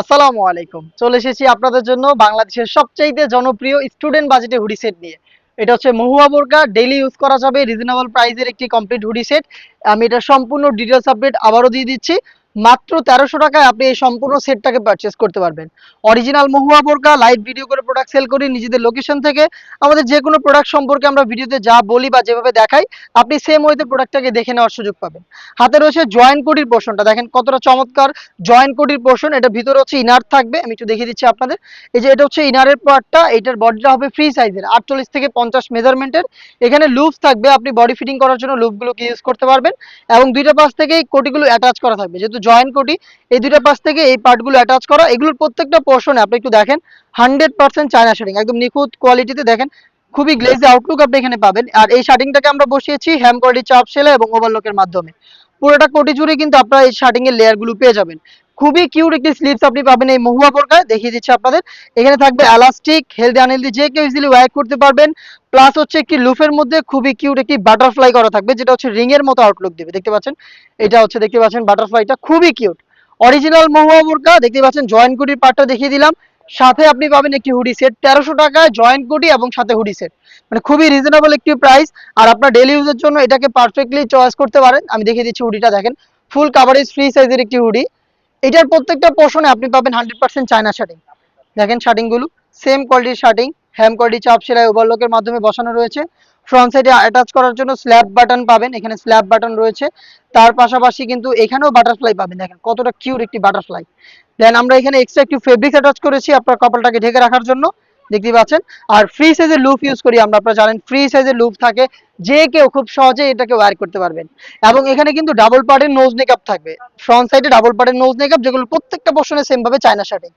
আসসালামু আলাইকুম। চলে এসেছি আপনাদের জন্য বাংলাদেশের সবচেয়ে জনপ্রিয় স্টুডেন্ট বাজেটে হুডি সেট নিয়ে। এটা হচ্ছে মহুয়া বোরকা ডেইলি ইউজ করা যাবে রিজনেবল প্রাইসের একটি কমপ্লিট হুডি সেট আমি এটা সম্পূর্ণ ডিটেলস আপডেট আবারও দিয়ে দিচ্ছি। মাত্র তেরোশো টাকায় আপনি এই সম্পূর্ণ সেটটাকে পারচেস করতে পারবেন। অরিজিনাল মহুয়া বোরকা লাইভ ভিডিও করে প্রোডাক্ট সেল করি নিজেদের লোকেশন থেকে। আমাদের যে কোনো প্রোডাক্ট সম্পর্কে আমরা ভিডিওতে যা বলি বা যেভাবে দেখাই, আপনি সেম ওয়েতে প্রোডাক্টটাকে দেখে নেওয়ার সুযোগ পাবেন। হাতে রয়েছে জয়েন্ট কোটির পোর্শনটা দেখেন কতটা চমৎকার জয়েন্ট কোটির পোর্শন এটা ভিতরে হচ্ছে ইনার থাকবে। আমি একটু দেখিয়ে দিচ্ছি আপনাদের। এই যে এটা হচ্ছে ইনারের পার্টটা এটার বডিটা হবে ফ্রি সাইজের আটচল্লিশ থেকে পঞ্চাশ মেজারমেন্টের এখানে লুপস থাকবে। আপনি বডি ফিটিং করার জন্য লুপগুলোকে ইউজ করতে পারবেন। এবং দুইটা পাশ থেকে এই কোটিগুলো অ্যাটাচ করা থাকবে। যেহেতু জয়েন্ট কোটি এই দুইটা পাশ থেকে এই পার্টগুলো অ্যাটাচ করা, এগুলোর প্রত্যেকটা পোর্শনে আপনি একটু দেখেন হান্ড্রেড পার্সেন্ট চায়না শেডিং একদম নিখুঁত কোয়ালিটিতে দেখেন, খুবই গ্লেজি আউটলুক আপনি এখানে পাবেন, আর এই শার্টিংটাকে আমরা বসিয়েছি হ্যাম কোয়ালিটি চাপ সেলাই এবং ওভারলকের মাধ্যমে। পুরোটা কোটি জুড়ে কিন্তু আপনারা এই শার্টিং এর লেয়ারগুলো পেয়ে যাবেন। খুবই কিউট একটি স্লিপস আপনি পাবেন এই মহুয়া বোরকায়, দেখিয়ে দিচ্ছি আপনাদের। এখানে থাকবে এলাস্টিক হেলদি আনহেলদি যে কেউ ইজিলি ওয়ার করতে পারবেন। প্লাস হচ্ছে একটি লুফের মধ্যে খুবই কিউট একটি বাটারফ্লাই করা থাকবে, যেটা হচ্ছে রিং এর মতো আউটলুক দেবে, দেখতে পাচ্ছেন? এটা হচ্ছে, দেখতে পাচ্ছেন বাটারফ্লাইটা খুবই কিউট অরিজিনাল মহুয়া বোরকা, দেখতে পাচ্ছেন জয়েন্ট কুটির পার্টটা দেখিয়ে দিলাম। সাথে আপনি পাবেন একটি হুডি সেট তেরোশো টাকায় জয়েন্ট কুটি এবং সাথে হুডি সেট মানে খুবই রিজনেবল একটি প্রাইস আর আপনার ডেলি ইউজের জন্য এটাকে পারফেক্টলি চয়েস করতে পারেন। আমি দেখিয়ে দিচ্ছি হুডিটা দেখেন। ফুল কাভারেজ ফ্রি সাইজের একটি হুডি এটার প্রত্যেকটা পোর্শনে আপনি পাবেন হান্ড্রেড পার্সেন্ট চায়না শার্টিং দেখেন শার্টিংগুলো সেম কোয়ালিটির শার্টিং হ্যাম কোয়ালিটি চাপ সেলাই ওভারলকের মাধ্যমে বসানো রয়েছে। ফ্রন্ট সাইডে অ্যাটাচ করার জন্য স্ল্যাব বাটন পাবেন, এখানে স্ল্যাব বাটন রয়েছে। তার পাশাপাশি কিন্তু এখানেও বাটারফ্লাই পাবেন, দেখেন কতটা কিউট একটি বাটারফ্লাই দেন আমরা এখানে এক্সট্রা একটু ফেব্রিক অ্যাটাচ করেছি আপনার কপালটাকে ঢেকে রাখার জন্য, দেখতে পাচ্ছেন। আর ফ্রি সাইজের লুপ ইউজ করি, আমরা আপনারা জানেন ফ্রি সাইজের লুপ থাকে, যে কেউ খুব সহজে এটাকে ওয়্যার করতে পারবেন। এবং এখানে কিন্তু ডাবল পার্টের নোজ মেকআপ থাকবে। ফ্রন্ট সাইডে ডাবল পার্টের নোজ মেকআপ যেগুলো প্রত্যেকটা পোর্শনে সেম ভাবে চায়না শার্টিং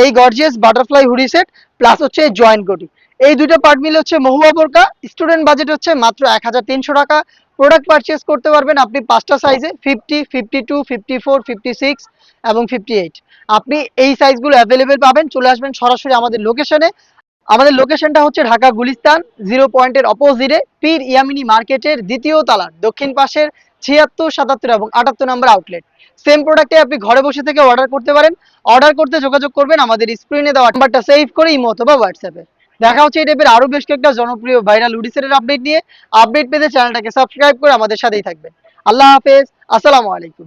এই gorgeous butterfly hoodie set plus হচ্ছে জয়েন্ট কোটি এই দুইটা পার্ট মিলে হচ্ছে মহুয়া বোরকা। স্টুডেন্ট বাজেট হচ্ছে মাত্র এক হাজার তিনশো টাকা। প্রোডাক্ট পারচেস করতে পারবেন আপনি পাঁচটা সাইজে fifty fifty two fifty four fifty six এবং ফিফটি এইট আপনি এই সাইজগুলো অ্যাভেলেবেল পাবেন। চলে আসবেন সরাসরি আমাদের লোকেশনে আমাদের লোকেশনটা হচ্ছে ঢাকা গুলিস্তান জিরো পয়েন্টের অপোজিটে পীর ইয়ামিনী মার্কেটের দ্বিতীয় তালার দক্ষিণ পাশের ছিয়াত্তর, সাতাত্তর এবং আটাত্তর নম্বর আউটলেট সেম প্রোডাক্টে আপনি ঘরে বসে থেকে অর্ডার করতে পারেন। অর্ডার করতে যোগাযোগ করবেন আমাদের স্ক্রিনে দেওয়া নাম্বারটা সেভ করে ইমো অথবা হোয়াটসঅ্যাপে দেখা হচ্ছে এই টাইপের আরও বেশ কয়েকটা জনপ্রিয় ভাইরাল উডিসেটের আপডেট নিয়ে। আপডেট পেতে চ্যানেলটাকে সাবস্ক্রাইব করে আমাদের সাথেই থাকবেন। আল্লাহ হাফেজ। আসসালামু আলাইকুম।